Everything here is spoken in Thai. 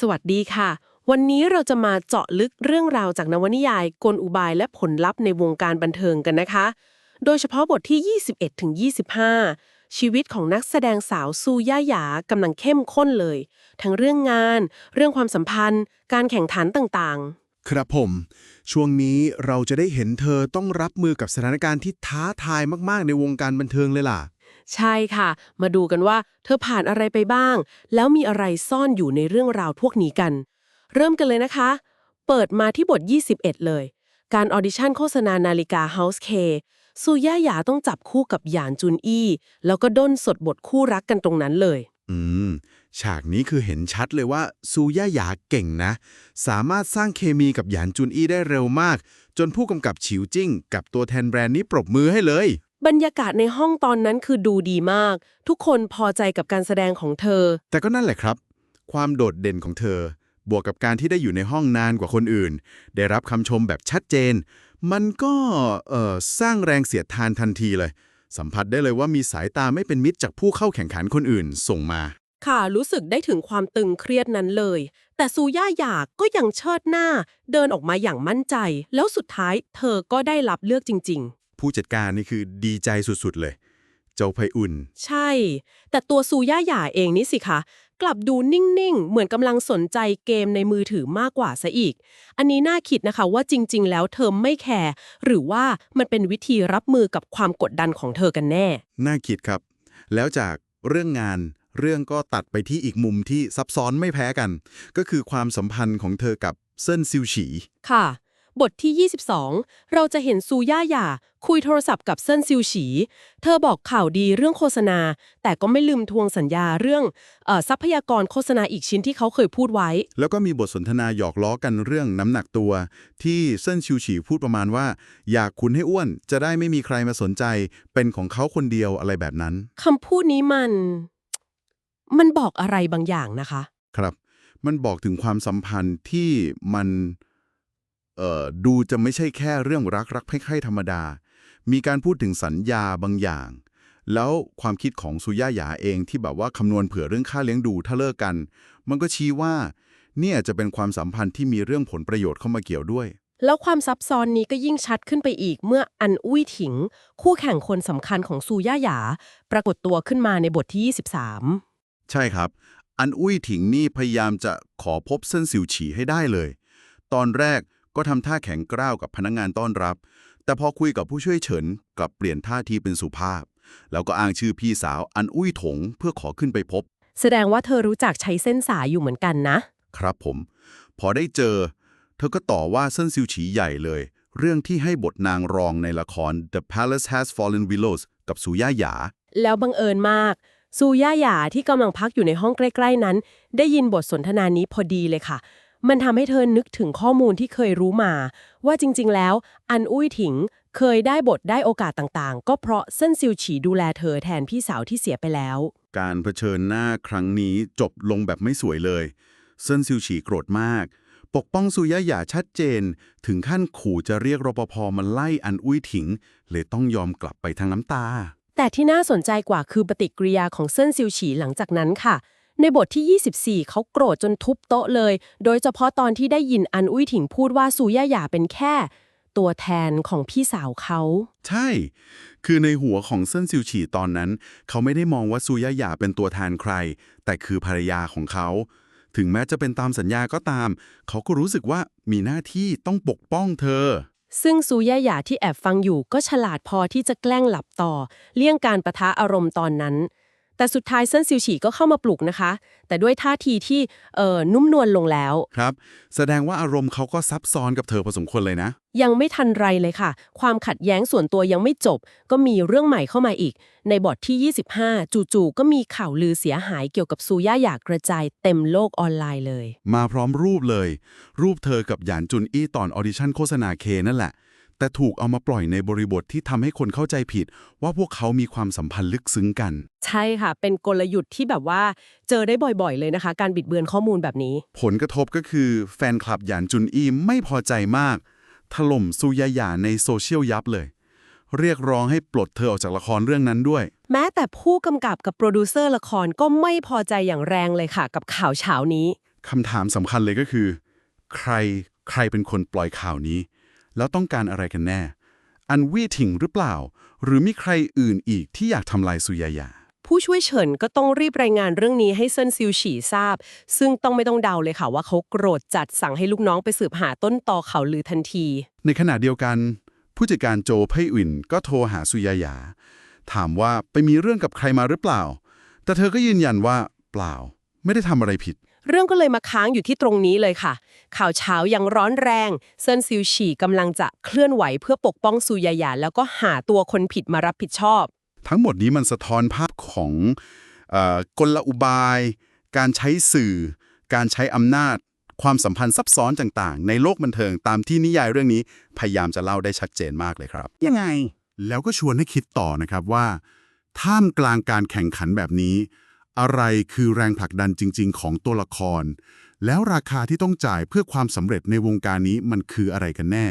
สวัสดีค่ะ วันนี้เราจะมาเจาะลึกเรื่องราวจากนวนิยาย กลอุบายและผลลัพธ์ในวงการบันเทิงกันนะคะ โดยเฉพาะบทที่ 21ถึง25 ชีวิตของนักแสดงสาวซูย่าหยากำลังเข้มข้นเลย ทั้งเรื่องงาน เรื่องความสัมพันธ์ การแข่งขันต่างๆครับผม ช่วงนี้เราจะได้เห็นเธอต้องรับมือกับสถานการณ์ที่ท้าทายมาก ๆ ในวงการบันเทิงเลยล่ะ ใช่ค่ะ มาดูกันว่า เธอผ่านอะไรไปบ้าง แล้วมีอะไรซ่อนอยู่ในเรื่องราวพวกนี้กัน เริ่มกันเลยนะคะ เปิดมาที่บท 21 เลย การออดิชั่นโฆษณานาฬิกา House K ซูย่าหยาต้องจับคู่กับหยานจุนอี้ แล้วก็ด้นสดบทคู่รักกันตรงนั้นเลย อืม ฉากนี้คือเห็นชัดเลยว่าซูย่าหยาเก่งนะ สามารถสร้างเคมีกับหยานจุนอี้ได้เร็วมาก จนผู้กำกับฉิวจิ้ง กับตัวแทนแบรนด์นี้ปรบมือให้เลย บรรยากาศในห้องตอนนั้นคือดูดีมาก ทุกคนพอใจกับการแสดงของเธอ แต่ก็นั่นแหละครับ ความโดดเด่นของเธอ บวกกับการที่ได้อยู่ในห้องนานกว่าคนอื่น ได้รับคำชมแบบชัดเจน มันก็เอ่อสร้างแรงเสียดทานทันทีเลย สัมผัสได้เลยว่ามีสายตาไม่เป็นมิตรจากผู้เข้าแข่งขันคนอื่นส่งมา ค่ะรู้สึกได้ถึงความตึงเครียดนั้นเลย แต่ซูย่าหยาก็ยังเชิดหน้า เดินออกมาอย่างมั่นใจ แล้วสุดท้ายเธอก็ได้รับเลือกจริง ผู้จัดการนี่คือดีใจสุดๆเลย เจ้าไพอุ่นๆใช่ แต่ตัวซูย่าหยาเองนี่สิคะ กลับดูนิ่งๆ เหมือนกำลังสนใจเกมในมือถือมากกว่าซะอีก อันนี้น่าคิดนะคะว่าจริง ๆ แล้วเธอไม่แคร์หรือว่ามันเป็นวิธีรับมือกับความกดดันของเธอกันแน่ น่าคิดครับ แล้วจากเรื่องงานเรื่องก็ตัดไปที่อีกมุมที่ซับซ้อนไม่แพ้กัน ก็คือความสัมพันธ์ของเธอกับเซินซิวฉี ค่ะ บทที่ 22 เราจะเห็นซูย่าหย่า คุยโทรศัพท์กับเซินซิวฉี เธอบอกข่าวดีเรื่องโฆษณา แต่ก็ไม่ลืมทวงสัญญาเรื่องเออทรัพยากรโฆษณาอีกชิ้นที่เขาเคยพูดไว้ แล้วก็มีบทสนทนาหยอกล้อกันเรื่องน้ำหนักตัว ที่เซินชิวฉีพูดประมาณว่า อยากขุนให้อ้วนจะได้ไม่มีใครมาสนใจ เป็นของเขาคนเดียวอะไรแบบนั้นคำพูดนี้มัน มันบอกอะไรบางอย่างนะคะ ครับ มันบอกถึงความสัมพันธ์ที่มันเอ่อ ดูจะไม่ใช่แค่เรื่องรักรักใคร่ๆธรรมดา มีการพูดถึงสัญญาบางอย่าง แล้วความคิดของสุย่าหยาเองที่แบบว่าคำนวณเผื่อเรื่องค่าเลี้ยงดูถ้าเลิกกัน มันก็ชี้ว่า เนี่ยจะเป็นความสัมพันธ์ที่มีเรื่องผลประโยชน์เข้ามาเกี่ยวด้วย แล้วความซับซ้อนนี้ก็ยิ่งชัดขึ้นไปอีกเมื่ออันอุ้ยถิง คู่แข่งคนสำคัญของซูย่าหยา ปรากฏตัวขึ้นมาในบทที่ 23 ใช่ครับ อันอุ้ยถิงนี่พยายามจะขอพบเส้นสิวฉีให้ได้เลย ตอนแรก ก็ทำท่าแข็งกร้าวกับพนักงานต้อนรับ แต่พอคุยกับผู้ช่วยเฉินกลับเปลี่ยนท่าทีเป็นสุภาพ แล้วก็อ้างชื่อพี่สาวอันอุ้ยถงเพื่อขอขึ้นไปพบ แสดงว่าเธอรู้จักใช้เส้นสายอยู่เหมือนกันนะ ครับผม พอได้เจอ เธอก็ต่อว่าเส้นซิวฉีใหญ่เลย เรื่องที่ให้บทนางรองในละคร The Palace Has Fallen Willows กับสุย่าหยา แล้วบังเอิญมากซูย่าหยาที่กำลังพักอยู่ในห้องใกล้ ๆ นั้น ได้ยินบทสนทนานี้พอดีเลยค่ะ มันทำให้เธอนึกถึงข้อมูลที่เคยรู้มา ว่าจริงๆ แล้ว อันอุ้ยถิงเคยได้บทได้โอกาสต่างๆ ก็เพราะเส้นซิวฉีดูแลเธอแทนพี่สาวที่เสียไปแล้ว การเผชิญหน้าครั้งนี้จบลงแบบไม่สวยเลยเซินซิวฉีโกรธมาก ปกป้องสุย่าหยาชัดเจน ถึงขั้นขู่จะเรียกรปภมาไล่อันอุ้ยถิง เลยต้องยอมกลับไปทางน้ำตา แต่ที่น่าสนใจกว่าคือปฏิกิริยาของเซินซิวฉีหลังจากนั้นค่ะ ในบทที่ 24 เขาโกรธจนทุบโต๊ะเลย โดยเฉพาะตอนที่ได้ยินอันอุ้ยถิงพูดว่าซูย่าหยาเป็นแค่ ตัวแทนของพี่สาวเขา ใช่ คือในหัวของเซินซิวฉีตอนนั้น เขาไม่ได้มองว่าซูย่าหยาเป็นตัวแทนใคร แต่คือภรรยาของเขา ถึงแม้จะเป็นตามสัญญาก็ตาม เขาก็รู้สึกว่ามีหน้าที่ต้องปกป้องเธอซึ่งซูย่าหยาที่แอบฟังอยู่ก็ฉลาดพอที่จะแกล้งหลับต่อ เลี่ยงการประทะอารมณ์ตอนนั้น แต่สุดท้ายเซินซิวฉีก็เข้ามาปลุกนะคะ แต่ด้วยท่าทีที่เอ่อนุ่มนวลลงแล้ว ครับ แสดงว่าอารมณ์เขาก็ซับซ้อนกับเธอพอสมควรเลยนะ ยังไม่ทันไรเลยค่ะ ความขัดแย้งส่วนตัวยังไม่จบ ก็มีเรื่องใหม่เข้ามาอีก ในบทที่ 25 จู่ๆก็มีข่าวลือเสียหายเกี่ยวกับซูย่าหยากระจายเต็มโลกออนไลน์เลย มาพร้อมรูปเลย รูปเธอกับหยานจุนอี้ตอนออดิชั่นโฆษณาเคนั่นแหละ แต่ถูกเอามาปล่อยในบริบทที่ทำให้คนเข้าใจผิด ว่าพวกเขามีความสัมพันธ์ลึกซึ้งกัน ใช่ค่ะ เป็นกลยุทธ์ที่แบบว่าเจอได้บ่อยๆ เลยนะคะ การบิดเบือนข้อมูลแบบนี้ ผลกระทบก็คือแฟนคลับหยานจุนอี้ไม่พอใจมาก ถล่มซูยาหยาในโซเชียลยับเลย เรียกร้องให้ปลดเธอออกจากละครเรื่องนั้นด้วย แม้แต่ผู้กำกับกับโปรดิวเซอร์ละครก็ไม่พอใจอย่างแรงเลยค่ะ กับข่าวเช้านี้คำถามสำคัญเลยก็คือ ใครใครเป็นคนปล่อยข่าวนี้ แล้วต้องการอะไรกันแน่ อันวี่ถิงหรือเปล่า หรือมีใครอื่นอีกที่อยากทำลายสุยายา ผู้ช่วยเฉินก็ต้องรีบรายงานเรื่องนี้ให้เซินซิวฉีทราบ ซึ่งต้องไม่ต้องเดาเลยค่ะว่าเขาโกรธจัดสั่งให้ลูกน้องไปสืบหาต้นตอข่าวลือทันที ในขณะเดียวกัน ผู้จัดการโจไพอุ่นก็โทรหาสุยายา ถามว่าไปมีเรื่องกับใครมาหรือเปล่า แต่เธอก็ยืนยันว่าเปล่า ไม่ได้ทำอะไรผิด เรื่องก็เลยมาค้างอยู่ที่ตรงนี้เลยค่ะ ข่าวเช้ายังร้อนแรงเซินซิวฉีกำลังจะเคลื่อนไหวเพื่อปกป้องซูยายาแล้วก็หาตัวคนผิดมารับผิดชอบ ทั้งหมดนี้มันสะท้อนภาพของเออกลอุบาย การใช้สื่อ การใช้อำนาจ ความสัมพันธ์ซับซ้อนต่างๆ ในโลกบันเทิงตามที่นิยายเรื่องนี้พยายามจะเล่าได้ชัดเจนมากเลยครับ ยังไง แล้วก็ชวนให้คิดต่อนะครับว่า ท่ามกลางการแข่งขันแบบนี้ อะไรคือแรงผลักดันจริง ๆ ของตัวละคร แล้วราคาที่ต้องจ่ายเพื่อความสำเร็จในวงการนี้มันคืออะไรกันแน่